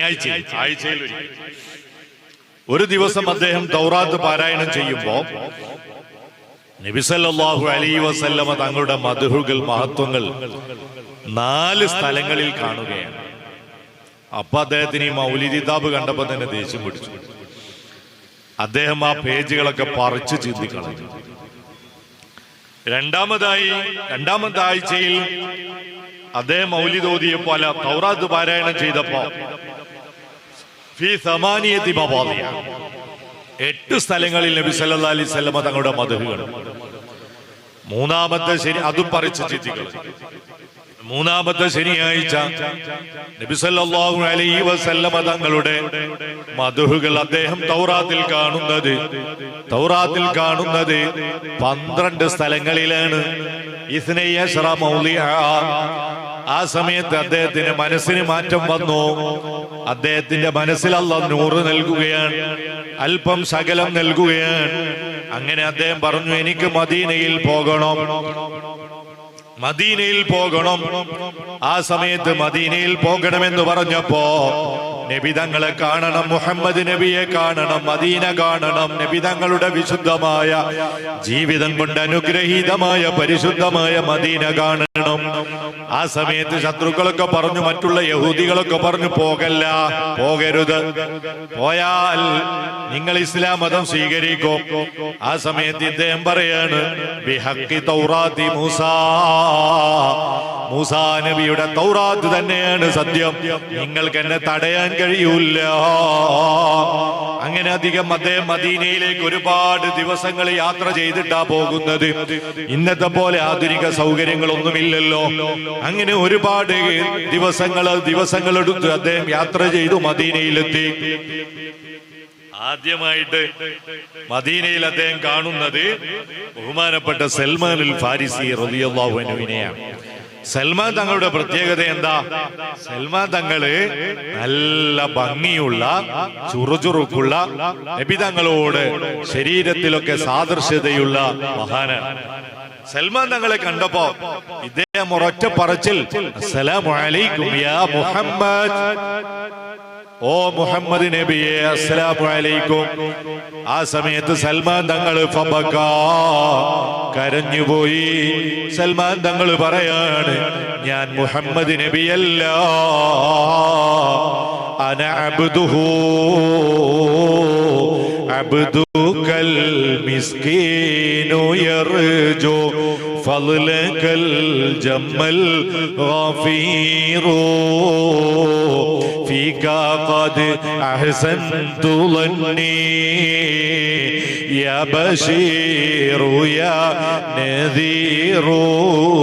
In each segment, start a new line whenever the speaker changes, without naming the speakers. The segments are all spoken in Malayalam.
ആഴ്ചയിൽ ഒരു ദിവസം അദ്ദേഹം തൗറാത്ത് പാരായണം ചെയ്യുമ്പോ നബിസല്ലാഹു അലൈ വസല്ലമ തങ്ങളുടെ മധുഹുകൾ മഹത്വങ്ങൾ നാല് സ്ഥലങ്ങളിൽ കാണുകയാണ്. അപ്പൊ അദ്ദേഹത്തിന് ഈ മൗലിദിതാബ് കണ്ടപ്പോ തന്നെ ദേഷ്യം പിടിച്ചു. അദ്ദേഹം ആ പേജുകളൊക്കെ പറിച്ചു ചിന്തിക്കളഞ്ഞു. രണ്ടാമതായി രണ്ടാമത്തെ ആഴ്ചയിൽ അദ്ദേഹം മൗലിദ് ഓതിയപ്പോ അല്ല തൗറാത്ത് പാരായണം ചെയ്തപ്പോ എട്ട് സ്ഥലങ്ങളിൽ നബി സല്ലല്ലാഹു അലൈഹി സ്വലമ തങ്ങളുടെ മധുഹുകൾ മൂന്നാമത്തെ ശനി അത് പറിച്ച് ചിന്തിക്കണം മൂന്നാമത്തെ ശനിയാഴ്ച നബി സല്ലല്ലാഹു അലൈഹി വസല്ലമ തങ്ങളുടെ മധുഹുകൾ അദ്ദേഹം തൗറാത്തിൽ കാണുന്നത്. തൗറാത്തിൽ കാണുന്നത് പന്ത്രണ്ട് സ്ഥലങ്ങളിലാണ്. ആ സമയത്ത് അദ്ദേഹത്തിന്റെ മനസ്സിന് മാറ്റം വന്നു. അദ്ദേഹത്തിന്റെ മനസ്സിൽ അല്ല നൂറ് നൽകുകയാണ്. അല്പം ശകലം നൽകുകയാണ്. അങ്ങനെ അദ്ദേഹം പറഞ്ഞു എനിക്ക് മദീനയിൽ പോകണം. മദീനയിൽ പോകണം. ആ സമയത്ത് മദീനയിൽ പോകണമെന്ന് പറഞ്ഞപ്പോ നബിതങ്ങളെ കാണണം മുഹമ്മദ് നബിയെ കാണണം മദീന കാണണം. നബിതങ്ങളുടെ വിശുദ്ധമായ ജീവിതം കൊണ്ട് അനുഗ്രഹീതമായ പരിശുദ്ധമായ മദീന കാണണം. ആ സമയത്ത് ശത്രുക്കളൊക്കെ പറഞ്ഞു മറ്റുള്ള യഹൂദികളൊക്കെ പറഞ്ഞു പോകല്ല പോകരുത്. പോയാൽ നിങ്ങൾ ഇസ്ലാം മതം സ്വീകരിക്കും. ആ സമയത്ത് ഇദ്ദേഹം പറയാണ് മൂസാ. നബിയുടെ തൗറാത്ത് തന്നെയാണ് സത്യം. നിങ്ങൾക്ക് എന്നെ തടയാൻ കഴിയൂല അങ്ങനെ അധികം അദ്ദേഹം മദീനയിലേക്ക് ഒരുപാട് ദിവസങ്ങൾ യാത്ര ചെയ്തിട്ടാ പോകുന്നത്. ഇന്നത്തെ പോലെ ആധുനിക സൗകര്യങ്ങളൊന്നുമില്ലല്ലോ. അങ്ങനെ ഒരുപാട് ദിവസങ്ങൾ ദിവസങ്ങൾ എടുത്ത് അദ്ദേഹം യാത്ര ചെയ്തു മദീനയിലെത്തി. ആദ്യമായിട്ട് മദീനയിൽ അദ്ദേഹം കാണുന്നത് ബഹുമാനപ്പെട്ട സൽമാനുൽ ഫാരിസി റളിയല്ലാഹു അൻഹുവിനെയാണ്. സൽമാൻ തങ്ങളുടെ പ്രത്യേകത എന്താ? സൽമാൻ തങ്ങൾ നല്ല ഭംഗിയുള്ള ചുറുചുറുക്കുള്ള നബി ശരീരത്തിലൊക്കെ സാദൃശ്യതയുള്ള മഹാനാണ്. സൽമാൻ തങ്ങളെ കണ്ടപ്പോ ഇദ്ദേഹം ഒരൊറ്റ പറച്ചിൽ അസ്സലാമു അലൈക്കും യാ മുഹമ്മദ്. ഓ മുഹമ്മദ് നബിയെ അസ്സലാമു അലൈക്കും. ആ സമയത്ത് സൽമാൻ തങ്ങൾ കരഞ്ഞുപോയി. സൽമാൻ തങ്ങൾ പറയാണ് ഞാൻ മുഹമ്മദ് നബിയല്ല. അന അബ്ദുഹു അബ്ദുകൽ മിസ്കീനു യർജു ഫളകൽ ജമ്മൽ ഗഫീറൂ. قد أحسنت ظني. يا بشير يا نذير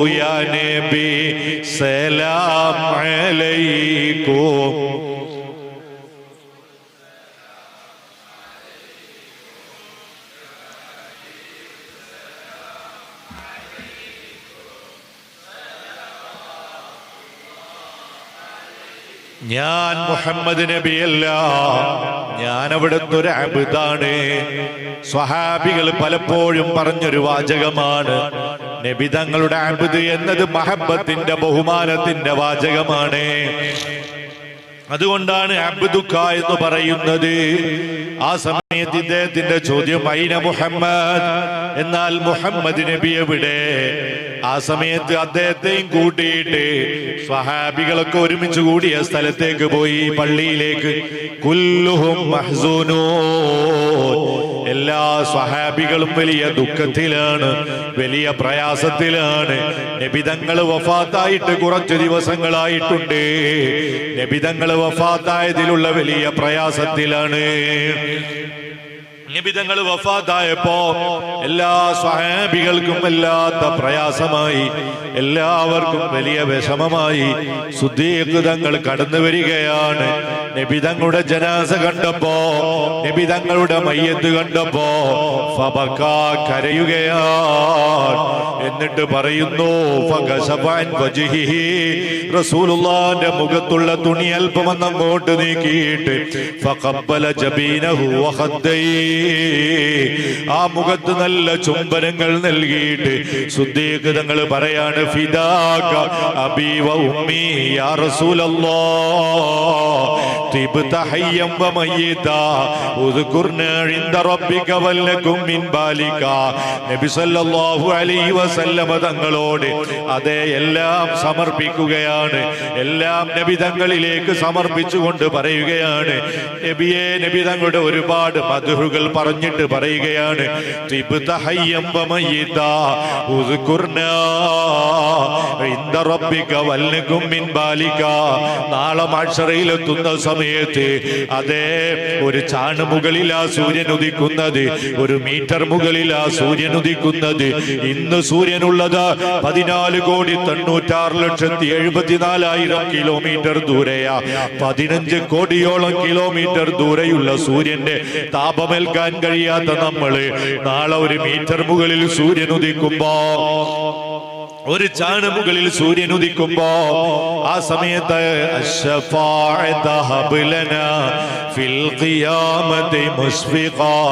يا نبي سلام عليكم. ഞാൻ മുഹമ്മദ് നബിയല്ല. ഞാൻ അവിടുത്തെ ഒരു അബിതാണ് സ്വഹാബികൾ പലപ്പോഴും പറഞ്ഞൊരു വാചകമാണ്. നബി തങ്ങളുടെ അബുദ് എന്നത് മഹബത്തിന്റെ ബഹുമാനത്തിന്റെ വാചകമാണ്. അതുകൊണ്ടാണ് അബ്ദുക്ക എന്ന് പറയുന്നത്. ആ സമയത്ത് ഇദ്ദേഹത്തിന്റെ ചോദ്യം അയിന മുഹമ്മദ്? എന്നാൽ മുഹമ്മദ് നബി എവിടെ? ആ സമയത്ത് അദ്ദേഹത്തെയും കൂട്ടിയിട്ട് സ്വഹാബികളൊക്കെ ഒരുമിച്ച് കൂടിയ സ്ഥലത്തേക്ക് പോയി പള്ളിയിലേക്ക്. കുല്ലുഹും എല്ലാ സ്വഹാബികളും വലിയ ദുഃഖത്തിലാണ് വലിയ പ്രയാസത്തിലാണ്. നബിതങ്ങൾ വഫാത്തായിട്ട് കുറച്ച് ദിവസങ്ങളായിട്ടുണ്ട്. നബിതങ്ങൾ വഫാത്തായതിലുള്ള വലിയ പ്രയാസത്തിലാണ്. നിബിതങ്ങൾ വഫാത്തായപ്പോ എല്ലാ സ്വഹാബികൾക്കും വല്ലാത്ത പ്രയാസമായി എല്ലാവർക്കും വലിയ വിഷമമായി ശുദ്ധീകൃതങ്ങൾ കടന്നു വരികയാണ്. നബിതങ്ങളുടെ ജനാസ കണ്ടപ്പോ നബിതങ്ങളുടെ മയ്യത്ത് കണ്ടപ്പോ ഫബക്ക കരയുകയാണ്. എന്നിട്ട് പറയുന്നു റസൂലുള്ളാന്റെ മുഖത്തുള്ള തുണി അല്പമെന്നങ്ങോട്ട് നീക്കിയിട്ട് ഫഖബ്ബല ജബീനഹു വഖദ്ദൈ ആ മുഖത്ത് നല്ല ചുംബനങ്ങൾ നൽകിയിട്ട് ശുദ്ധീകൃതങ്ങൾ പറയാണ് ഫിദാക അബീവ ഉമ്മി യാ طبت حيا وميتا اذكرنا عند ربك ولكم من بالك നബി സല്ലല്ലാഹു അലൈഹി വസല്ലമ തങ്ങളോട് അതേ എല്ലാം സമർപ്പിക്കുകയാണ് എല്ലാം നബി തങ്ങളിലേക്ക് സമർപ്പിച്ചുകൊണ്ട് പറയുകയാണ് നബിയെ നബി തങ്ങളുടെ ഒരുപാട് മധുഹുകൾ പറഞ്ഞിട്ട് പറയുകയാണ് തിബ്ത ഹയ്യം വമയ്യിതാ സമയത്ത് അതേ ഒരു ചാണ് മുകളിലാ സൂര്യൻ ഉദിക്കുന്നത് ഒരു മീറ്റർ മുകളിലാ സൂര്യൻ ഉദിക്കുന്നത്. ഇന്ന് സൂര്യനുള്ളത് പതിനാല് കോടി തൊണ്ണൂറ്റാറ് ലക്ഷത്തി എഴുപത്തിനാലായിരം കിലോമീറ്റർ ദൂരെയാ. പതിനഞ്ച് കോടിയോളം കിലോമീറ്റർ ദൂരെയുള്ള സൂര്യന്റെ താപമേൽക്കാൻ കഴിയാത്ത നമ്മൾ നാളെ ഒരു മീറ്റർ മുകളിൽ സൂര്യൻ ഉദിക്കുമ്പോ ഒരു ചാണ് മുകളിൽ സൂര്യൻ ഉദിക്കുമ്പോ ആ സമയത്ത് الشفاعة هب لنا في القيامة مشفقا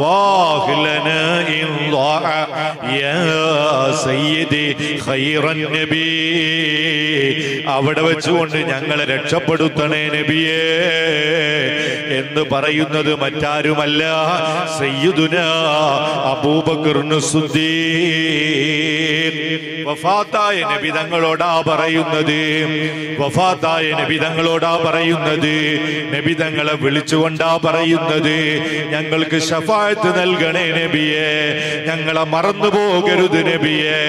واهلنا إن ضاع يا سيدي خير النبي അവിടെ വെച്ചുകൊണ്ട് ഞങ്ങളെ രക്ഷപ്പെടുത്തണേ നബിയേ എന്ന് പറയുന്നത് മറ്റാരുമല്ല സയ്യിദുന അബൂബക്കറിന് വഫാത്തായ നബി തങ്ങളോടാ പറയുന്നത്. വഫാത്തായ നബി തങ്ങളോടാ പറയുന്നത്. നബി തങ്ങളെ വിളിച്ചുകൊണ്ടാ പറയുന്നത്. ഞങ്ങൾക്ക് ഷഫായത്ത് നൽകണേ നബിയെ. ഞങ്ങളെ മറന്നു പോകരുത് നബിയെ.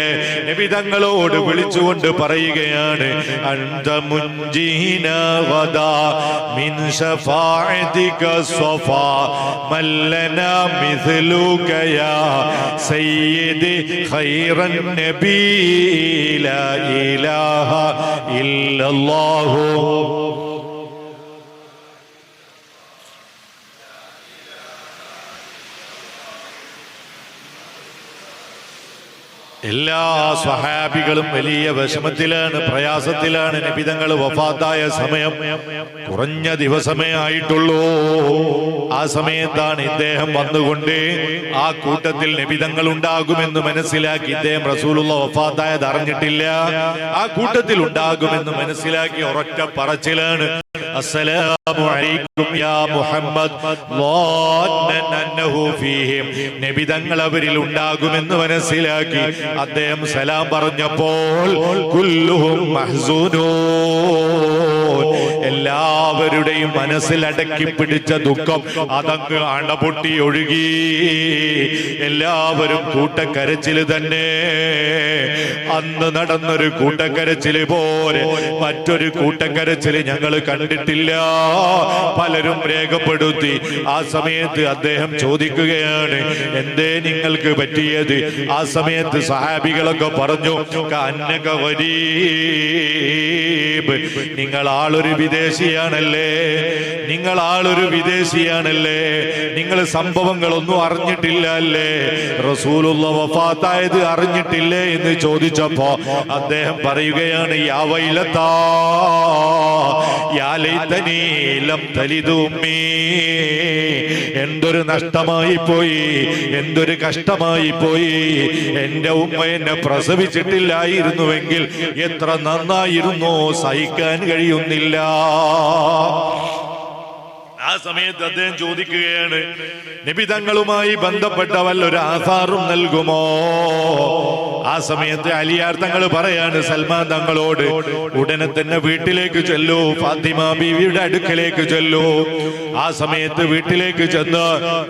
നബി തങ്ങളോട് വിളിച്ചുകൊണ്ട് പറയുകയാണ്. അന്ത വദാ മിൻ ഷഫാഅതിക സ്വഫാ മല്ലന മിഥ്ലുക യാ സയ്യിദി ഖൈറൻ النبي لا إله إلا الله. എല്ലാ സ്വഹാബികളും വലിയ വിഷമത്തിലാണ് പ്രയാസത്തിലാണ് നിബിതങ്ങൾ വഫാത്തായ സമയം. കുറഞ്ഞ ദിവസമേ ആയിട്ടുള്ളൂ. ആ സമയത്താണ് ഇദ്ദേഹം വന്നുകൊണ്ട് ആ കൂട്ടത്തിൽ നിബിതങ്ങൾ ഉണ്ടാകുമെന്ന് മനസ്സിലാക്കി ഇദ്ദേഹം റസൂലുള്ള വഫാത്തായത് അറിഞ്ഞിട്ടില്ല. ആ കൂട്ടത്തിൽ ഉണ്ടാകുമെന്ന് മനസ്സിലാക്കി ഒരൊറ്റ പറച്ചിലാണ്. അസ്സലാമു അലൈക്കും. യാ മുഹമ്മദ്. അന്നഹു ഫീഹിം. നബി തങ്ങൾ അവരിൽ ഉണ്ടാകുമെന്ന് മനസ്സിലാക്കി അദ്ദേഹം സലാം പറഞ്ഞപ്പോൾ കുല്ലുഹും മഹ്സൂനൂൻ. എല്ലാവരുടെയും മനസ്സിൽ അടക്കി പിടിച്ച ദുഃഖം അതങ്ങ് അണപൊട്ടി ഒഴുകി. എല്ലാവരും കൂട്ടക്കരച്ചിൽ തന്നെ. അന്ന് നടന്നൊരു കൂട്ടക്കരച്ചിൽ പോലെ മറ്റൊരു കൂട്ടക്കരച്ചിൽ ഞങ്ങൾ കണ്ടിട്ടില്ല. പലരും രേഖപ്പെടുത്തി. ആ സമയത്ത് അദ്ദേഹം ചോദിക്കുകയാണ് എന്തേ നിങ്ങൾക്ക് പറ്റിയത്? ആ സമയത്ത് സഹാബികളൊക്കെ പറഞ്ഞു വരീബ് നിങ്ങൾ ആളൊരു വിദേശിയാണല്ലേ? നിങ്ങൾ ആളൊരു വിദേശിയാണല്ലേ? നിങ്ങൾ സംഭവങ്ങളൊന്നും അറിഞ്ഞിട്ടില്ല അല്ലേ? റസൂലുള്ള വഫാത്തായത് അറിഞ്ഞിട്ടില്ലേ എന്ന് ചോദിച്ചപ്പോ അദ്ദേഹം പറയുകയാണ് യാ യാലൈതനീലം യാ എന്തൊരു നഷ്ടമായി പോയി എന്തൊരു കഷ്ടമായി പോയി. എന്റെ ഉമ്മ എന്നെ പ്രസവിച്ചിട്ടില്ലായിരുന്നുവെങ്കിൽ എത്ര നന്നായിരുന്നു സഹിക്കാൻ കഴിയുന്നില്ല. ആ സമയത്ത് അദ്ദേഹം ചോദിക്കുകയാണ് നിബിതങ്ങളുമായി ബന്ധപ്പെട്ട വല്ലൊരു ആധാറും നൽകുമോ? ആ സമയത്ത് അലിയാർ തങ്ങൾ പറയാണ് സൽമാൻ തങ്ങളോട് ഉടനെ തന്നെ വീട്ടിലേക്ക് ചെല്ലൂ ഫാത്തിമ ബീവിയുടെ അടുക്കലേക്ക് ചെല്ലൂ. ആ സമയത്ത് വീട്ടിലേക്ക് ചെന്ന്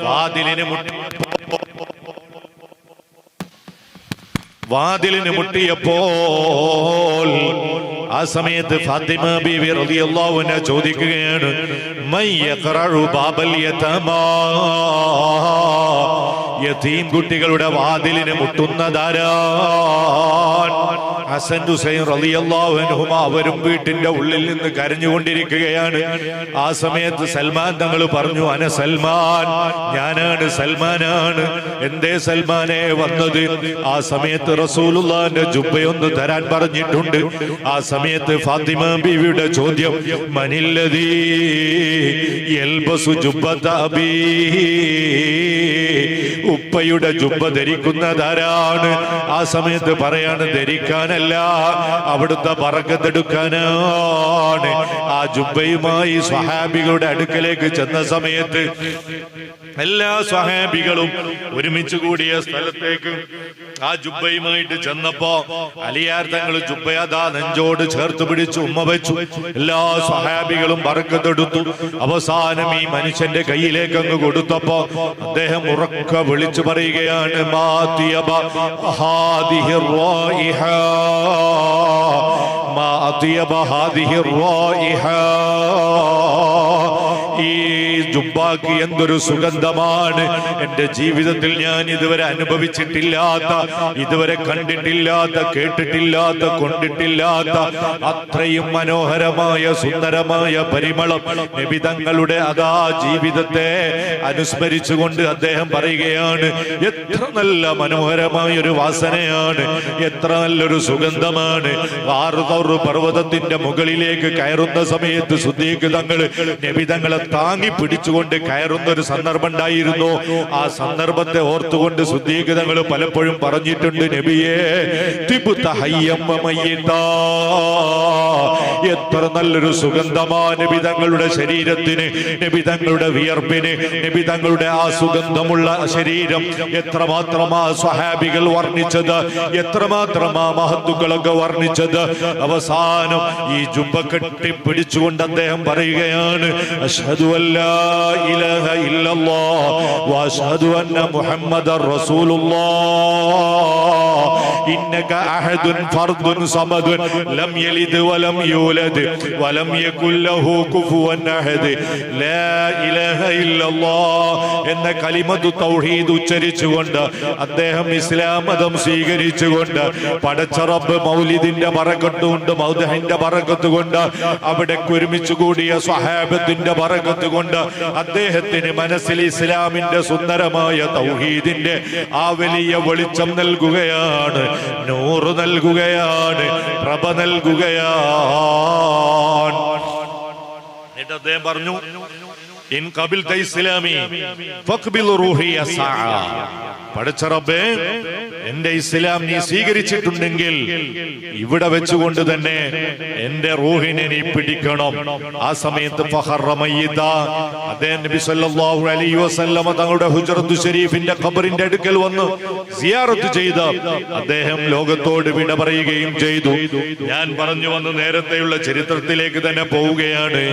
വാതിലിന് മുട്ടി വാതിലിന് മുട്ടിയപ്പോൾ ആ സമയത്ത് ഫാത്തിമ ബീവി റളിയല്ലാഹു ചോദിക്കുകയാണ് മയ്യ ബാബൽ യതമാ? യതീം കുട്ടികളുടെ വാതിലിന് മുട്ടുന്നതാരാൻ ഹസൻ ഹുസൈൻ റളിയല്ലാഹു അൻഹുമ അവരും വീട്ടിന്റെ ഉള്ളിൽ നിന്ന് കരഞ്ഞുകൊണ്ടിരിക്കുകയാണ്. ആ സമയത്ത് സൽമാൻ തങ്ങൾ പറഞ്ഞു അന സൽമാൻ ഞാനാണ് സൽമാനാണ്. എന്തേ സൽമാനെ വന്നത്? ആ സമയത്ത് റസൂലുള്ളാന്റെ ജുബ്ബയൊന്ന് തരാൻ പറഞ്ഞിട്ടുണ്ട്. ആ സമയത്ത് ഫാത്തിമ ബീവിയുടെ ചോദ്യം മനില്ലതീ എൽബസു ജുബ്ബ അബീ? ഉപ്പയുടെ ജുബ്ബ ധരിക്കുന്നതാരാണ് ആ സമയത്ത് പറയാണ് ധരിക്കാനല്ല അവിടുത്തെ പറക്കത്തെടുക്കാനാണ് ആ ജുബ്ബയുമായി സ്വഹാബികളുടെ അടുക്കലേക്ക് ചെന്ന സമയത്ത് എല്ലാ സ്വഹാബികളും ഒരുമിച്ച് കൂടിയ സ്ഥലത്തേക്ക് ആ ജുബയുമായിട്ട് ചെന്നപ്പോ അലിയാർ തങ്ങൾ ജുബയതാ നെഞ്ചോട് ചേർത്ത് പിടിച്ചു ഉമ്മ വെച്ചു. എല്ലാ സഹാബികളും പറക്കത്തെടുത്തു അവസാനം ഈ മനുഷ്യന്റെ കയ്യിലേക്ക് അങ്ങ് കൊടുത്തപ്പോ അദ്ദേഹം ഉറക്ക വിളിച്ചു പറയുകയാണ് മാതിയബ. ഈ ജുബാക്ക് എന്തൊരു സുഗന്ധമാണ്. എന്റെ ജീവിതത്തിൽ ഞാൻ ഇതുവരെ അനുഭവിച്ചിട്ടില്ലാത്ത ഇതുവരെ കണ്ടിട്ടില്ലാത്ത കേട്ടിട്ടില്ലാത്ത കൊണ്ടിട്ടില്ലാത്ത അത്രയും മനോഹരമായ സുന്ദരമായ പരിമളം നിബിതങ്ങളുടെ അതാ ജീവിതത്തെ അനുസ്മരിച്ചുകൊണ്ട് അദ്ദേഹം പറയുകയാണ് എത്ര നല്ല മനോഹരമായ ഒരു വാസനയാണ് എത്ര നല്ലൊരു സുഗന്ധമാണ്. ആറുതോറ് പർവതത്തിന്റെ മുകളിലേക്ക് കയറുന്ന സമയത്ത് സുദ്ദീഖ് തങ്ങൾ നബിതങ്ങളെ താങ്ങി പിടിച്ചുകൊണ്ട് കയറുന്ന ഒരു സന്ദർഭം ഉണ്ടായിരുന്നു ആ സന്ദർഭത്തെ ഓർത്തുകൊണ്ട് ശുദ്ധീകൃതങ്ങൾ പലപ്പോഴും പറഞ്ഞിട്ടുണ്ട് നബിയെ എത്ര നല്ലൊരു സുഗന്ധമാ നബിതങ്ങളുടെ ശരീരത്തിന് നബിതങ്ങളുടെ വിയർപ്പിന് നബിതങ്ങളുടെ ആ സുഗന്ധമുള്ള ശരീരം. എത്രമാത്രം ആ സ്വഹാബികൾ വർണിച്ചത് എത്രമാത്രം ആ മഹത്തുക്കളൊക്കെ വർണിച്ചത്. അവസാനം ഈ ജുബ കെട്ടി പിടിച്ചുകൊണ്ട് അദ്ദേഹം പറയുകയാണ് أشهد أن لا إله إلا الله وأشهد أن محمدا رسول الله. ഇന്നക അഹദുൻ ഫർദുൻ സമദുൻ ലം യലിദ് വലം യൂലദ് വലം യകുൽ ലഹു കുഫുവൻ അഹദ്. ലാ ഇലാഹ ഇല്ലല്ലാഹ് എന്ന കലിമത്തു തൗഹീദ് ഉച്ചരിച്ചുകൊണ്ട് അദ്ദേഹം ഇസ്ലാം മതം സ്വീകരിച്ചുകൊണ്ട് പടച്ച റബ്ബ് മൗലിദിന്റെ പറക്കത്തുകൊണ്ട് മൗദഹിന്റെ പറക്കത്തുകൊണ്ട് അവിടെ ഒരുമിച്ച് കൂടിയ സ്വഹാബത്തിന്റെ പറക്കത്തുകൊണ്ട് അദ്ദേഹത്തിന് മനസ്സിൽ ഇസ്ലാമിന്റെ സുന്ദരമായ തൗഹീദിന്റെ ആ വലിയ വെളിച്ചം നൽകുകയാണ്. നൂറ് നൽകുകയാണ്. പ്രഭ നൽകുകയാണ്. എന്നിട്ട് അദ്ദേഹം പറഞ്ഞു ഇൻ കബിൽ ഇസ്ലാമി റബ്ബേ എന്റെ ഇസ്ലാം നീ സ്വീകരിച്ചിട്ടുണ്ടെങ്കിൽ ഇവിടെ വെച്ചുകൊണ്ട് തന്നെ എന്റെ റൂഹിനെ നീ പിടിക്കണം. ആ സമയത്ത് തങ്ങളുടെ ഹുജറത്തു ഷരീഫിന്റെ ഖബറിന്റെ അടുക്കൽ വന്ന് സിയാറത്ത് ചെയ്ത് അദ്ദേഹം ലോകത്തോട് വിട പറയുകയും ചെയ്തു. ഞാൻ പറഞ്ഞു വന്ന് നേരത്തെയുള്ള ചരിത്രത്തിലേക്ക് തന്നെ പോവുകയാണ്.